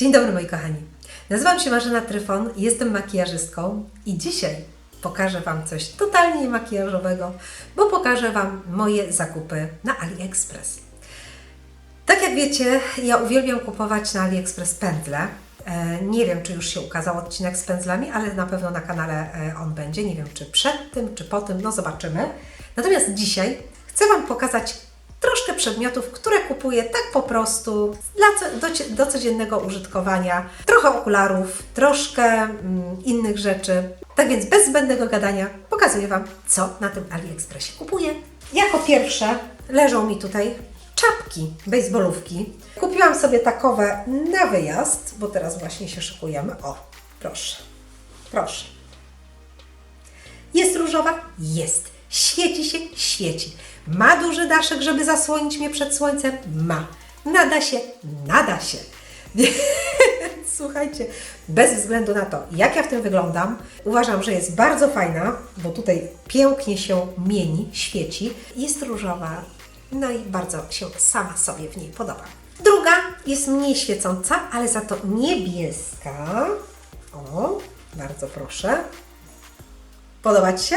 Dzień dobry moi kochani. Nazywam się Marzena Tryfon, jestem makijażystką i dzisiaj pokażę Wam coś totalnie makijażowego, bo pokażę Wam moje zakupy na AliExpress. Tak jak wiecie, ja uwielbiam kupować na AliExpress pędzle. E, Nie wiem, czy już się ukazał odcinek z pędzlami, ale na pewno na kanale e, on będzie. Nie wiem, czy przed tym, czy po tym, no zobaczymy. Natomiast dzisiaj chcę Wam pokazać troszkę przedmiotów, które kupuję tak po prostu dla, do, do codziennego użytkowania. Trochę okularów, troszkę mm, innych rzeczy. Tak więc bez zbędnego gadania pokazuję Wam, co na tym AliExpressie kupuję. Jako pierwsze leżą mi tutaj czapki, baseballówki. Kupiłam sobie takowe na wyjazd, bo teraz właśnie się szykujemy. O, proszę, proszę. Jest różowa? Jest. Świeci się? Świeci. Ma duży daszek, żeby zasłonić mnie przed słońcem? Ma. Nada się? Nada się. Słuchajcie, bez względu na to, jak ja w tym wyglądam, uważam, że jest bardzo fajna, bo tutaj pięknie się mieni, świeci. Jest różowa, no i bardzo się sama sobie w niej podoba. Druga jest mniej świecąca, ale za to niebieska. O, bardzo proszę. Podobać się?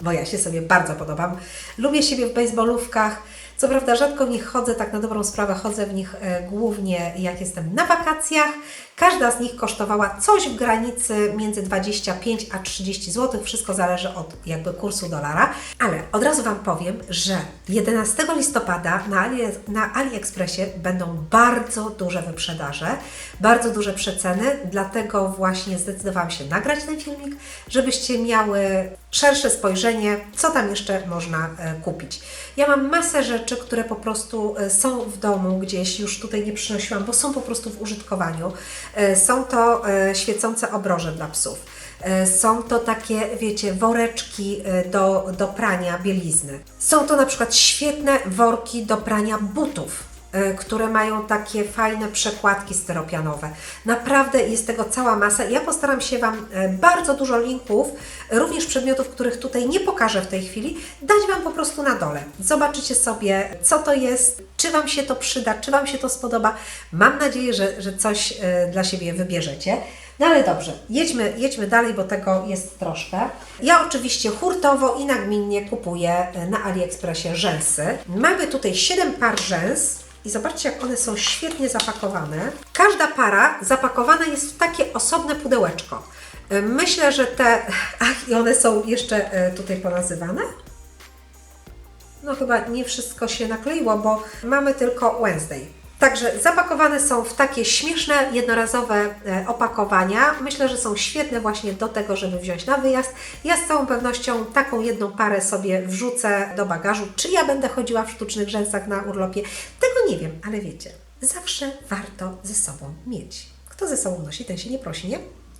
Bo ja się sobie bardzo podobam. Lubię siebie w baseballówkach. Co prawda rzadko w nich chodzę, tak na dobrą sprawę chodzę w nich e, głównie jak jestem na wakacjach. Każda z nich kosztowała coś w granicy między 25 a 30 zł. Wszystko zależy od jakby kursu dolara. Ale od razu Wam powiem, że 11 listopada na, Ali, na AliExpressie będą bardzo duże wyprzedaże, bardzo duże przeceny, dlatego właśnie zdecydowałam się nagrać ten filmik, żebyście miały szersze spojrzenie, co tam jeszcze można e, kupić. Ja mam masę rzeczy, które po prostu e, są w domu gdzieś, już tutaj nie przynosiłam, bo są po prostu w użytkowaniu. E, Są to e, świecące obroże dla psów. E, Są to takie, wiecie, woreczki do, do prania bielizny. Są to na przykład świetne worki do prania butów które mają takie fajne przekładki styropianowe. Naprawdę jest tego cała masa. Ja postaram się Wam e, bardzo dużo linków, również przedmiotów, których tutaj nie pokażę w tej chwili, dać Wam po prostu na dole. Zobaczycie sobie, co to jest, czy Wam się to przyda, czy Wam się to spodoba. Mam nadzieję, że, że coś e, dla siebie wybierzecie. No ale dobrze, jedźmy, jedźmy dalej, bo tego jest troszkę. Ja oczywiście hurtowo i nagminnie kupuję e, na AliExpressie rzęsy. Mamy tutaj 7 par rzęs. I zobaczcie, jak one są świetnie zapakowane. Każda para zapakowana jest w takie osobne pudełeczko. E, Myślę, że te. Ach, i one są jeszcze e, tutaj ponazywane. No chyba nie wszystko się nakleiło, bo mamy tylko Wednesday. Także zapakowane są w takie śmieszne, jednorazowe e, opakowania. Myślę, że są świetne właśnie do tego, żeby wziąć na wyjazd. Ja z całą pewnością taką jedną parę sobie wrzucę do bagażu. Czy ja będę chodziła w sztucznych rzęsach na urlopie? Tego nie wiem, ale wiecie, zawsze warto ze sobą mieć. Kto ze sobą nosi, ten się nie prosi, nie?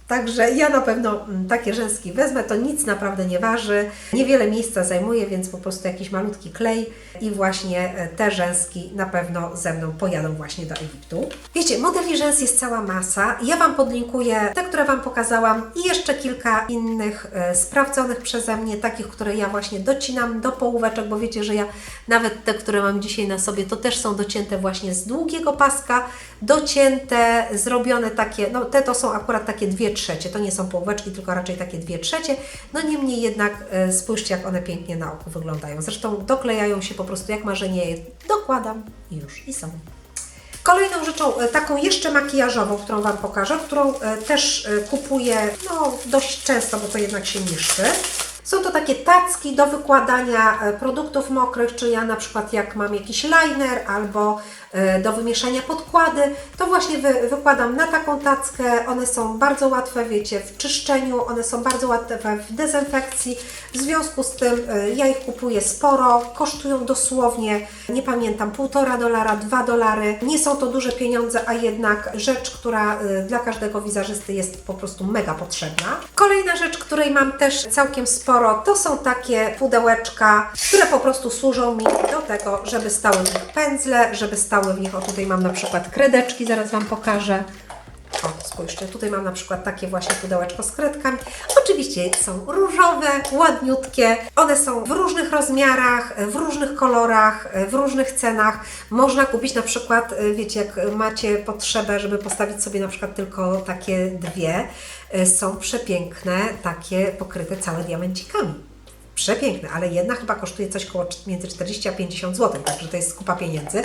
Także ja na pewno mm, takie rzęski wezmę, to nic naprawdę nie waży, niewiele miejsca zajmuje, więc po prostu jakiś malutki klej i właśnie e, te rzęski na pewno ze mną pojadą właśnie do Egiptu. Wiecie, modeli rzęs jest cała masa. Ja Wam podlinkuję te, które Wam pokazałam i jeszcze kilka innych e, sprawdzonych przeze mnie, takich, które ja właśnie docinam do połóweczek, bo wiecie, że ja nawet te, które mam dzisiaj na sobie, to też są docięte właśnie z długiego paska, docięte, zrobione takie, no te to są akurat takie dwie trzecie, to nie są połóweczki, tylko raczej takie dwie trzecie, no niemniej jednak e, spójrzcie, jak one pięknie na oku wyglądają. Zresztą doklejają się po prostu jak marzenie, je dokładam i już, i są. Kolejną rzeczą, e, taką jeszcze makijażową, którą Wam pokażę, którą e, też kupuję no, dość często, bo to jednak się niszczy. Są to takie tacki do wykładania produktów mokrych, czy ja na przykład jak mam jakiś liner albo do wymieszania podkłady, to właśnie wy, wykładam na taką tackę. One są bardzo łatwe, wiecie, w czyszczeniu, one są bardzo łatwe w dezynfekcji. W związku z tym e, ja ich kupuję sporo, kosztują dosłownie, nie pamiętam, półtora dolara, dwa dolary. Nie są to duże pieniądze, a jednak rzecz, która e, dla każdego wizerzysty jest po prostu mega potrzebna. Kolejna rzecz, której mam też całkiem sporo, to są takie pudełeczka, które po prostu służą mi do tego, żeby stały nich pędzle, żeby stały w nich, o tutaj mam na przykład kredeczki, zaraz Wam pokażę. O, spójrzcie, tutaj mam na przykład takie właśnie pudełeczko z kredkami. Oczywiście są różowe, ładniutkie. One są w różnych rozmiarach, w różnych kolorach, w różnych cenach. Można kupić na przykład, y, wiecie, jak macie potrzebę, żeby postawić sobie na przykład tylko takie dwie, y, są przepiękne, takie pokryte całe diamencikami. Przepiękne, ale jedna chyba kosztuje coś koło między 40 a 50 zł, także to jest kupa pieniędzy.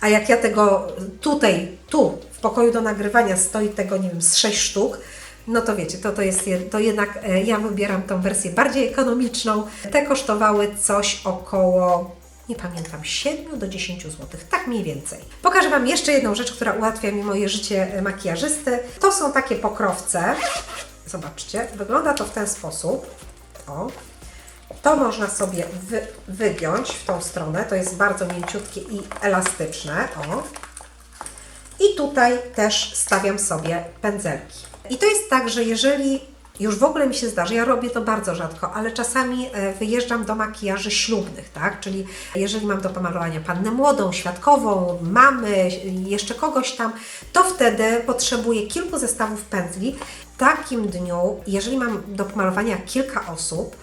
A jak ja tego tutaj, tu w pokoju do nagrywania stoi tego, nie wiem, z 6 sztuk, no to wiecie, to, to jest to jednak e, ja wybieram tą wersję bardziej ekonomiczną. Te kosztowały coś około nie pamiętam, 7 do 10 zł, tak mniej więcej. Pokażę Wam jeszcze jedną rzecz, która ułatwia mi moje życie makijażysty. To są takie pokrowce. Zobaczcie, wygląda to w ten sposób. O, to można sobie wy, wygiąć w tą stronę. To jest bardzo mięciutkie i elastyczne. O. I tutaj też stawiam sobie pędzelki. I to jest tak, że jeżeli już w ogóle mi się zdarzy, ja robię to bardzo rzadko, ale czasami e, wyjeżdżam do makijaży ślubnych, tak? Czyli jeżeli mam do pomalowania pannę młodą, świadkową, mamy, jeszcze kogoś tam, to wtedy potrzebuję kilku zestawów pędzli. W takim dniu, jeżeli mam do pomalowania kilka osób,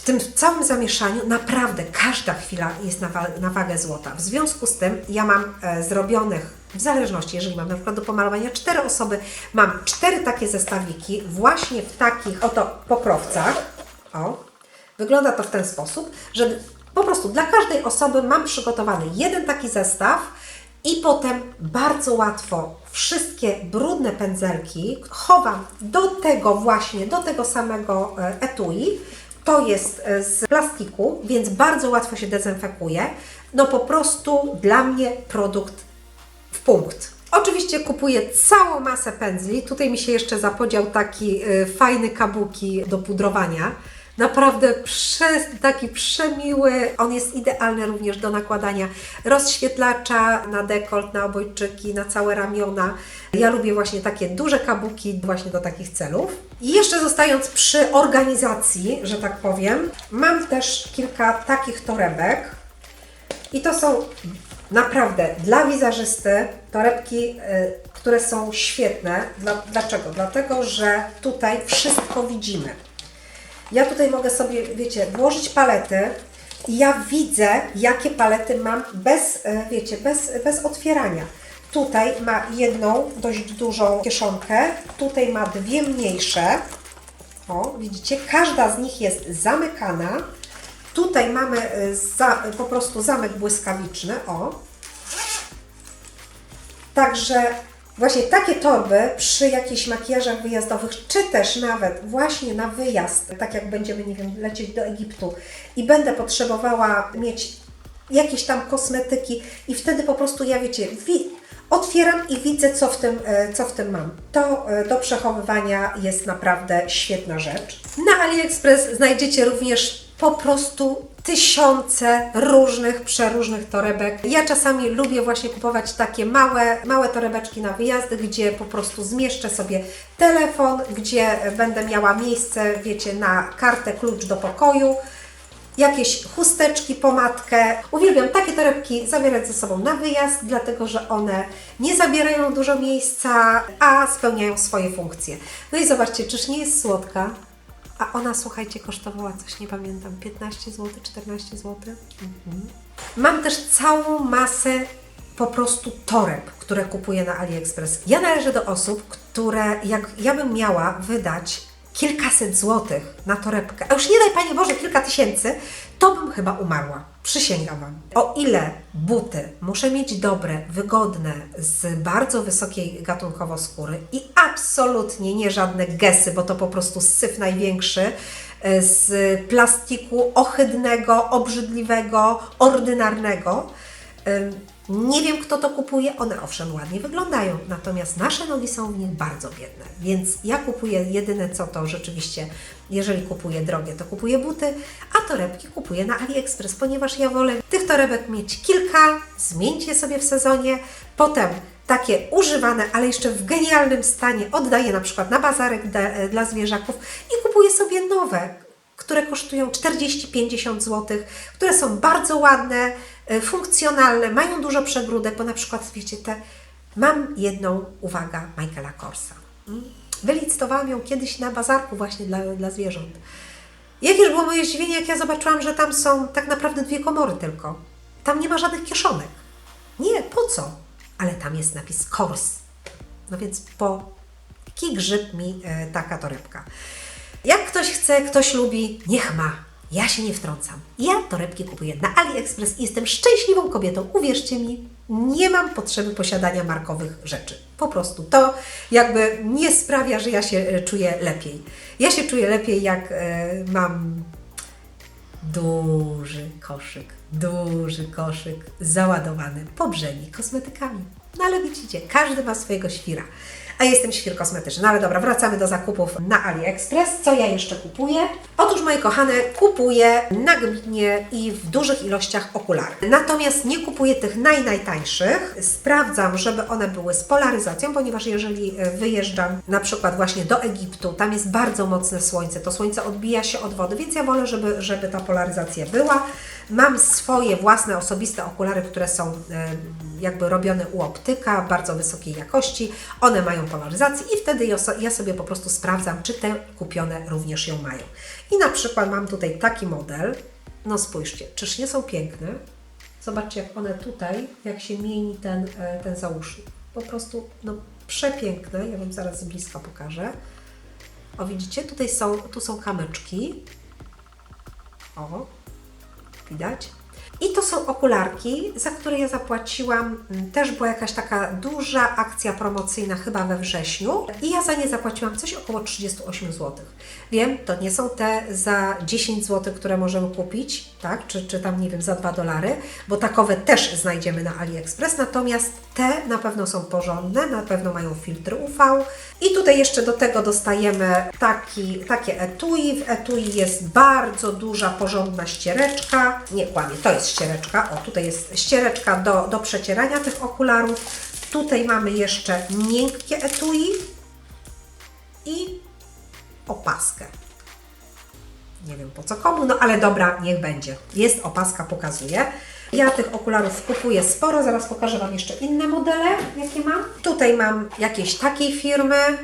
w tym całym zamieszaniu naprawdę każda chwila jest na, wa- na wagę złota. W związku z tym ja mam e, zrobionych, w zależności, jeżeli mam na przykład do pomalowania cztery osoby, mam cztery takie zestawiki właśnie w takich oto pokrowcach. O, wygląda to w ten sposób, że po prostu dla każdej osoby mam przygotowany jeden taki zestaw i potem bardzo łatwo wszystkie brudne pędzelki chowam do tego właśnie, do tego samego e, etui. To jest e, z plastiku, więc bardzo łatwo się dezynfekuje. No po prostu dla mnie produkt w punkt. Oczywiście kupuję całą masę pędzli. Tutaj mi się jeszcze zapodział taki y, fajny kabuki do pudrowania. Naprawdę prze, taki przemiły. On jest idealny również do nakładania rozświetlacza na dekolt, na obojczyki, na całe ramiona. Ja lubię właśnie takie duże kabuki właśnie do takich celów. I jeszcze zostając przy organizacji, że tak powiem, mam też kilka takich torebek. I to są naprawdę dla wizerzysty torebki, y, które są świetne. Dla, dlaczego? Dlatego, że tutaj wszystko widzimy. Ja tutaj mogę sobie, wiecie, włożyć palety i ja widzę, jakie palety mam bez, e, wiecie, bez, bez otwierania. Tutaj ma jedną dość dużą kieszonkę, tutaj ma dwie mniejsze. O, widzicie, każda z nich jest zamykana. Tutaj mamy e, za, po prostu zamek błyskawiczny, o. Także właśnie takie torby przy jakichś makijażach wyjazdowych, czy też nawet właśnie na wyjazd, tak jak będziemy, nie wiem, lecieć do Egiptu i będę potrzebowała mieć jakieś tam kosmetyki i wtedy po prostu ja wiecie, wi- otwieram i widzę, co w tym, e, co w tym mam. To e, do przechowywania jest naprawdę świetna rzecz. Na AliExpress znajdziecie również po prostu tysiące różnych, przeróżnych torebek. Ja czasami lubię właśnie kupować takie małe, małe torebeczki na wyjazdy, gdzie po prostu zmieszczę sobie telefon, gdzie będę miała miejsce, wiecie, na kartę, klucz do pokoju jakieś chusteczki, pomadkę. Uwielbiam takie torebki zabierać ze sobą na wyjazd, dlatego że one nie zabierają dużo miejsca, a spełniają swoje funkcje. No i zobaczcie, czyż nie jest słodka? A ona, słuchajcie, kosztowała coś, nie pamiętam, 15 zł, 14 zł. Mhm. Mam też całą masę po prostu toreb, które kupuję na AliExpress. Ja należę do osób, które jak ja bym miała wydać kilkaset złotych na torebkę, a już nie daj Panie Boże kilka tysięcy, to bym chyba umarła. Przysięgam Wam. O ile buty muszę mieć dobre, wygodne, z bardzo wysokiej gatunkowo skóry i absolutnie nie żadne gesy, bo to po prostu syf największy, e, z plastiku ohydnego, obrzydliwego, ordynarnego. Nie wiem, kto to kupuje. One owszem ładnie wyglądają, natomiast nasze nogi są w nich bardzo biedne. Więc ja kupuję jedyne co to rzeczywiście, jeżeli kupuję drogie, to kupuję buty, a torebki kupuję na AliExpress, ponieważ ja wolę tych torebek mieć kilka, zmieńcie sobie w sezonie, potem takie używane, ale jeszcze w genialnym stanie oddaję na przykład na bazarek dla zwierzaków i kupuję sobie nowe, które kosztują 40-50 zł, które są bardzo ładne, funkcjonalne, mają dużo przegródek, bo na przykład wiecie, te Mam jedną, uwaga, Michaela Korsa. Mm. Wylicytowałam ją kiedyś na bazarku właśnie dla, dla zwierząt. Jakież było moje zdziwienie, jak ja zobaczyłam, że tam są tak naprawdę dwie komory tylko. Tam nie ma żadnych kieszonek. Nie, po co? Ale tam jest napis Kors. No więc po grzyb mi e, taka torebka. Jak ktoś chce, ktoś lubi, niech ma. Ja się nie wtrącam. Ja torebki kupuję na AliExpress i jestem szczęśliwą kobietą. Uwierzcie mi, nie mam potrzeby posiadania markowych rzeczy. Po prostu to jakby nie sprawia, że ja się e, czuję lepiej. Ja się czuję lepiej, jak e, mam duży koszyk, duży koszyk załadowany po brzegi kosmetykami. No ale widzicie, każdy ma swojego świra. A jestem świr kosmetyczny. No ale dobra, wracamy do zakupów na AliExpress. Co ja jeszcze kupuję? Otóż, moje kochane, kupuję nagminnie i w dużych ilościach okulary. Natomiast nie kupuję tych naj, najtańszych. Sprawdzam, żeby one były z polaryzacją, ponieważ jeżeli e, wyjeżdżam na przykład właśnie do Egiptu, tam jest bardzo mocne słońce, to słońce odbija się od wody, więc ja wolę, żeby, żeby ta polaryzacja była. Mam swoje własne, osobiste okulary, które są e, jakby robione u optyka, bardzo wysokiej jakości. One mają polaryzację i wtedy ja so- ja sobie po prostu sprawdzam, czy te kupione również ją mają. I na przykład mam tutaj taki model. No spójrzcie, czyż nie są piękne? Zobaczcie, jak one tutaj, jak się mieni ten, e, ten załóżnik. Po prostu, no przepiękne. Ja Wam zaraz z bliska pokażę. O, widzicie? Tutaj są, tu są kamyczki. O, widać. I to są okularki, za które ja zapłaciłam, mm, też była jakaś taka duża akcja promocyjna chyba we wrześniu i ja za nie zapłaciłam coś około 38 zł. Wiem, to nie są te za 10 zł, które możemy kupić, tak, czy, czy tam nie wiem, za 2 dolary, bo takowe też znajdziemy na AliExpress, natomiast te na pewno są porządne, na pewno mają filtr UV i tutaj jeszcze do tego dostajemy taki, takie etui. W etui jest bardzo duża, porządna ściereczka. Nie kłamie, to jest ściereczka. O, tutaj jest ściereczka do, do przecierania tych okularów. Tutaj mamy jeszcze miękkie etui i opaskę. Nie wiem po co komu, no ale dobra, niech będzie. Jest opaska, pokazuje. Ja tych okularów kupuję sporo, zaraz pokażę Wam jeszcze inne modele, jakie mam. Tutaj mam jakieś takiej firmy,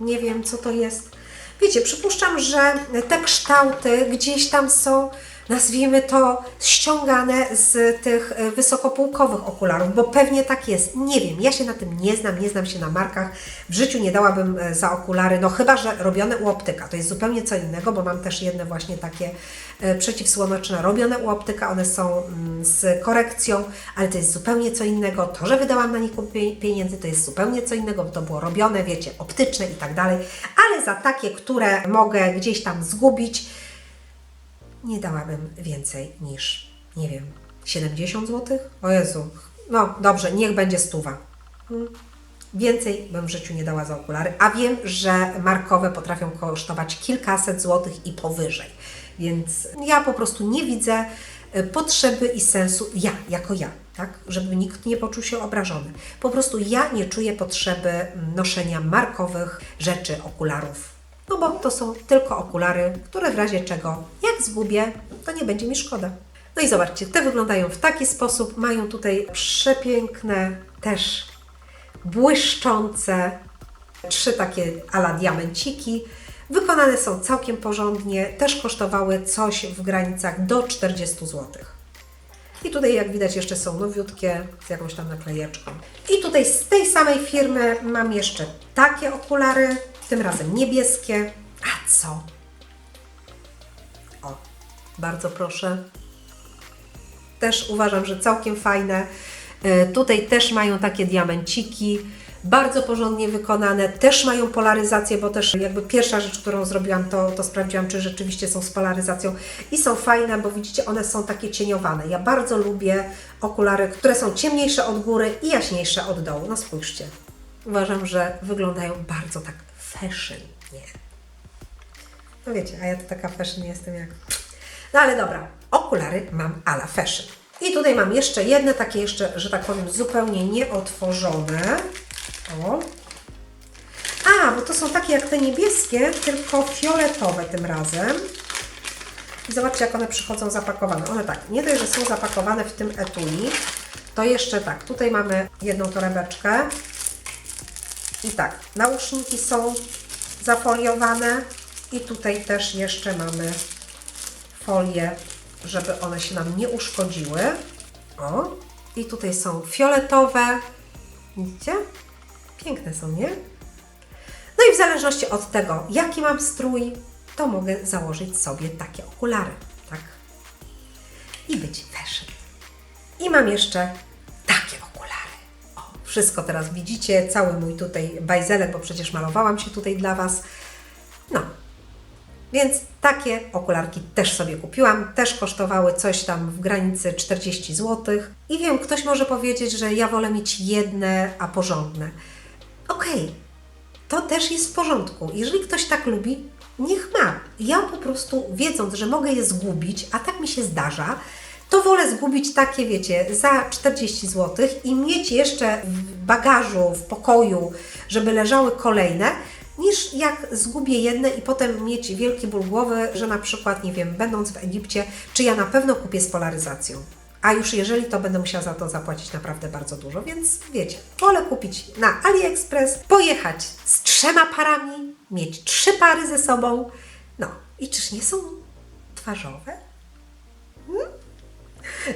nie wiem co to jest. Wiecie, przypuszczam, że te kształty gdzieś tam są, nazwijmy to, ściągane z tych e, wysokopółkowych okularów, bo pewnie tak jest. Nie wiem, ja się na tym nie znam, nie znam się na markach. W życiu nie dałabym e, za okulary, no chyba, że robione u optyka. To jest zupełnie co innego, bo mam też jedne właśnie takie e, przeciwsłoneczne robione u optyka. One są mm, z korekcją, ale to jest zupełnie co innego. To, że wydałam na nich pieniędzy, to jest zupełnie co innego, bo to było robione, wiecie, optyczne i tak dalej. Ale za takie, które mogę gdzieś tam zgubić, nie dałabym więcej niż, nie wiem, 70 zł? O Jezu, no dobrze, niech będzie stuwa. Hmm. Więcej bym w życiu nie dała za okulary, a wiem, że markowe potrafią kosztować kilkaset złotych i powyżej. Więc ja po prostu nie widzę e, potrzeby i sensu, ja, jako ja, tak, żeby nikt nie poczuł się obrażony. Po prostu ja nie czuję potrzeby mm, noszenia markowych rzeczy, okularów. No bo to są tylko okulary, które w razie czego, jak zgubię, to nie będzie mi szkoda. No i zobaczcie, te wyglądają w taki sposób. Mają tutaj przepiękne, też błyszczące, trzy takie ala diamenciki. Wykonane są całkiem porządnie, też kosztowały coś w granicach do 40 zł. I tutaj, jak widać, jeszcze są nowiutkie z jakąś tam naklejeczką. I tutaj z tej samej firmy mam jeszcze takie okulary, tym razem niebieskie. A co? O, bardzo proszę. Też uważam, że całkiem fajne. E, Tutaj też mają takie diamenciki, bardzo porządnie wykonane, też mają polaryzację, bo też jakby pierwsza rzecz, którą zrobiłam, to, to sprawdziłam, czy rzeczywiście są z polaryzacją i są fajne, bo widzicie, one są takie cieniowane. Ja bardzo lubię okulary, które są ciemniejsze od góry i jaśniejsze od dołu. No spójrzcie. Uważam, że wyglądają bardzo tak fashion, nie? No wiecie, a ja to taka fashion jestem jak... No ale dobra, okulary mam ala fashion. I tutaj mam jeszcze jedne, takie jeszcze, że tak powiem, zupełnie nieotworzone. O. A, bo to są takie jak te niebieskie, tylko fioletowe tym razem. I zobaczcie, jak one przychodzą zapakowane. One tak, nie dość, że są zapakowane w tym etui, to jeszcze tak, tutaj mamy jedną torebeczkę. I tak, nauszniki są zafoliowane i tutaj też jeszcze mamy folię, żeby one się nam nie uszkodziły. O, i tutaj są fioletowe. Widzicie? Piękne są, nie? No i w zależności od tego, jaki mam strój, to mogę założyć sobie takie okulary, tak? I być fashion. I mam jeszcze wszystko teraz widzicie, cały mój tutaj bajzelek, bo przecież malowałam się tutaj dla Was. No, więc takie okularki też sobie kupiłam, też kosztowały coś tam w granicy 40 zł. I wiem, ktoś może powiedzieć, że ja wolę mieć jedne, a porządne. Okej, to też jest w porządku. Jeżeli ktoś tak lubi, niech ma. Ja po prostu, wiedząc, że mogę je zgubić, a tak mi się zdarza, to wolę zgubić takie, wiecie, za 40 zł i mieć jeszcze w bagażu, w pokoju, żeby leżały kolejne, niż jak zgubię jedne i potem mieć wielki ból głowy, że na przykład, nie wiem, będąc w Egipcie, czy ja na pewno kupię z polaryzacją. A już jeżeli, to będę musiała za to zapłacić naprawdę bardzo dużo, więc wiecie, wolę kupić na AliExpress, pojechać z trzema parami, mieć trzy pary ze sobą. No i czyż nie są twarzowe?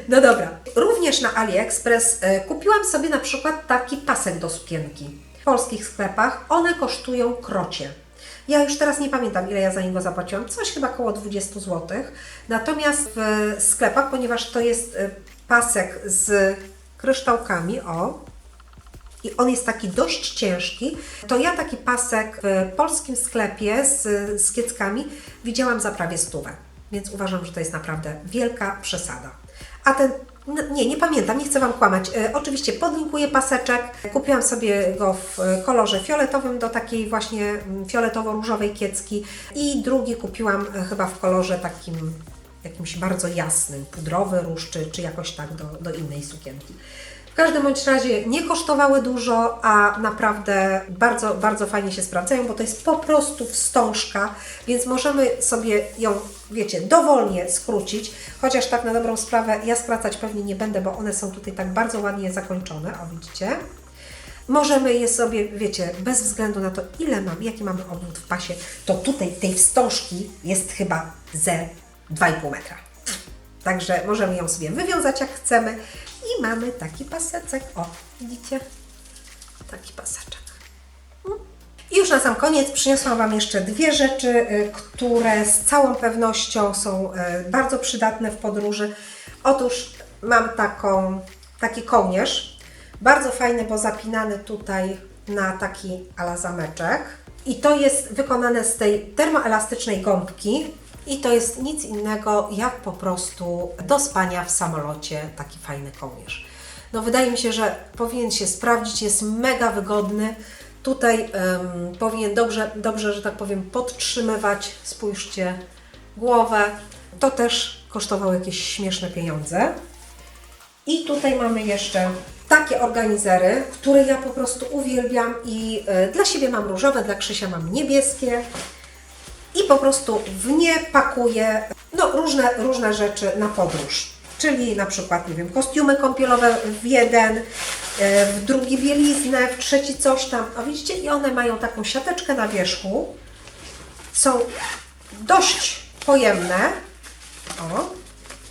No dobra. Również na AliExpress e, kupiłam sobie na przykład taki pasek do sukienki. W polskich sklepach one kosztują krocie. Ja już teraz nie pamiętam, ile ja za niego zapłaciłam, coś chyba około 20 zł. Natomiast w sklepach, ponieważ to jest e, pasek z kryształkami, o, i on jest taki dość ciężki, to ja taki pasek w polskim sklepie z, z kieckami widziałam za prawie stówę. Więc uważam, że to jest naprawdę wielka przesada. A ten, no, nie, nie pamiętam, nie chcę Wam kłamać. E, oczywiście podlinkuję paseczek. Kupiłam sobie go w e, kolorze fioletowym do takiej właśnie mm, fioletowo-różowej kiecki i drugi kupiłam e, chyba w kolorze takim jakimś bardzo jasnym, pudrowy róż, czy, czy jakoś tak do, do innej sukienki. W każdym bądź razie nie kosztowały dużo, a naprawdę bardzo, bardzo fajnie się sprawdzają, bo to jest po prostu wstążka, więc możemy sobie ją, wiecie, dowolnie skrócić, chociaż tak na dobrą sprawę ja skracać pewnie nie będę, bo one są tutaj tak bardzo ładnie zakończone, o widzicie. Możemy je sobie, wiecie, bez względu na to, ile mam, jaki mamy obwód w pasie, to tutaj tej wstążki jest chyba ze 2,5 metra. Także możemy ją sobie wywiązać jak chcemy i mamy taki paseczek. O, widzicie? Taki paseczek. Mm. I już na sam koniec przyniosłam Wam jeszcze dwie rzeczy, y, które z całą pewnością są y, bardzo przydatne w podróży. Otóż mam taką, taki kołnierz, bardzo fajny, bo zapinany tutaj na taki ala zameczek. I to jest wykonane z tej termoelastycznej gąbki. I to jest nic innego jak po prostu do spania w samolocie taki fajny kołnierz. No wydaje mi się, że powinien się sprawdzić, jest mega wygodny. Tutaj em, powinien dobrze, dobrze, że tak powiem, podtrzymywać, spójrzcie, głowę. To też kosztowało jakieś śmieszne pieniądze. I tutaj mamy jeszcze takie organizery, które ja po prostu uwielbiam i y, dla siebie mam różowe, dla Krzysia mam niebieskie i po prostu w nie pakuję no, różne, różne rzeczy na podróż. Czyli na przykład, nie wiem, kostiumy kąpielowe w jeden, e, w drugi bieliznę, w trzeci coś tam. A widzicie, i one mają taką siateczkę na wierzchu. Są dość pojemne. O,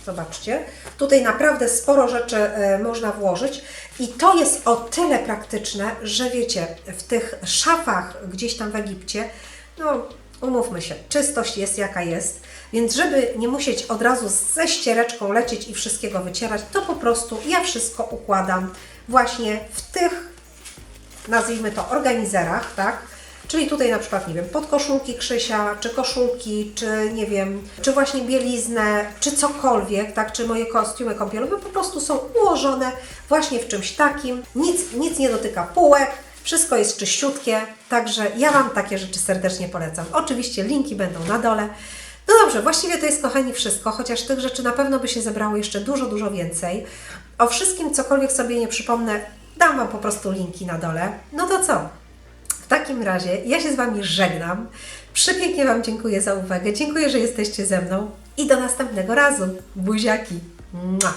zobaczcie. Tutaj naprawdę sporo rzeczy e, można włożyć. I to jest o tyle praktyczne, że wiecie, w tych szafach gdzieś tam w Egipcie, no umówmy się, czystość jest jaka jest, więc żeby nie musieć od razu ze ściereczką lecieć i wszystkiego wycierać, to po prostu ja wszystko układam właśnie w tych, nazwijmy to, organizerach, tak? Czyli tutaj na przykład, nie wiem, podkoszulki Krzysia, czy koszulki, czy nie wiem, czy właśnie bieliznę, czy cokolwiek, tak, czy moje kostiumy kąpielowe po prostu są ułożone właśnie w czymś takim. Nic, nic nie dotyka półek, wszystko jest czyściutkie, także ja Wam takie rzeczy serdecznie polecam. Oczywiście linki będą na dole. No dobrze, właściwie to jest, kochani, wszystko, chociaż tych rzeczy na pewno by się zebrało jeszcze dużo, dużo więcej. O wszystkim, cokolwiek sobie nie przypomnę, dam Wam po prostu linki na dole. No to co? W takim razie ja się z Wami żegnam. Przepięknie Wam dziękuję za uwagę. Dziękuję, że jesteście ze mną i do następnego razu. Buziaki. Mua.